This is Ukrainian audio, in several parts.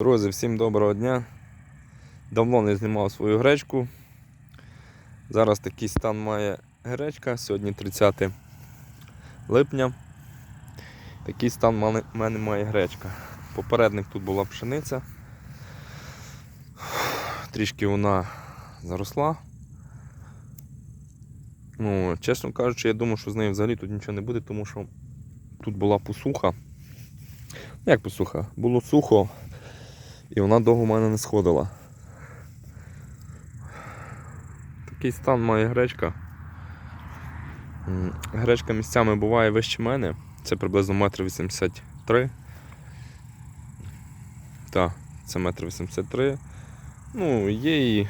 Друзі, всім доброго дня. Давно не знімав свою гречку. Зараз такий стан має гречка, сьогодні 30 липня. Такий стан в мене має гречка. Попередник тут була пшениця. Трішки вона заросла. Ну, чесно кажучи, я думаю, що з нею взагалі тут нічого не буде, тому що тут була посуха. Як посуха? Було сухо, і вона довго в мене не сходила. Такий стан має гречка. Гречка місцями буває вище мене. Це приблизно 1,83 м. Так, це 1,83 м. Ну, є і,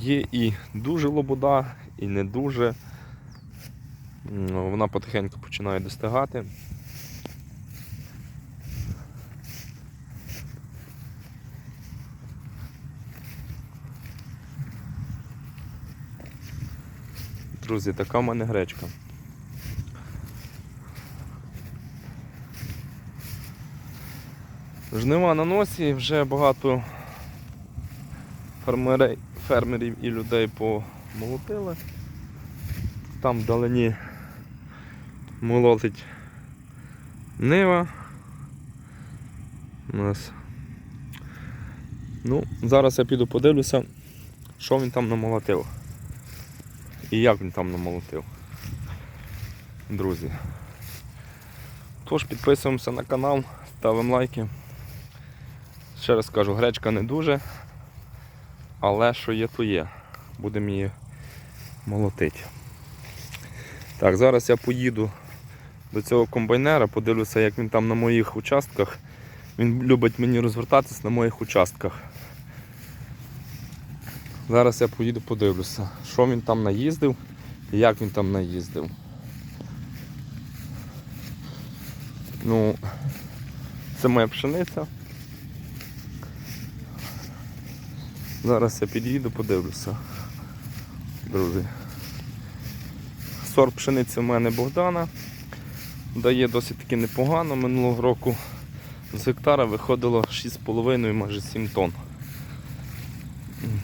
є і дуже лобода, і не дуже. Вона потихеньку починає достигати. Друзі, така в мене гречка. Жнива на носі, вже багато фермерей, фермерів і людей помолотили. Там вдалині молотить нива. У нас. Ну, зараз я піду подивлюся, що він там намолотив. І як він там намолотив. Друзі. Тож підписуємося на канал, ставимо лайки. Ще раз кажу, гречка не дуже, але що є, то є. Будемо її молотити. Так, зараз я поїду до цього комбайнера, подивлюся, як він там на моїх участках. Він любить мені розвертатись на моїх участках. Зараз я поїду подивлюся, що він там наїздив і як він там наїздив. Ну, це моя пшениця. Зараз я під'їду, подивлюся. Друзі. Сорт пшениці в мене Богдана. Дає досить таки непогано. Минулого року з гектара виходило 6,5 майже 7 тонн.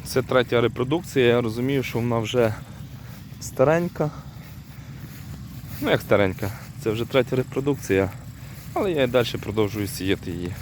Це третя репродукція, я розумію, що вона вже старенька. Ну як старенька, це вже третя репродукція, але я і далі продовжую сіяти її.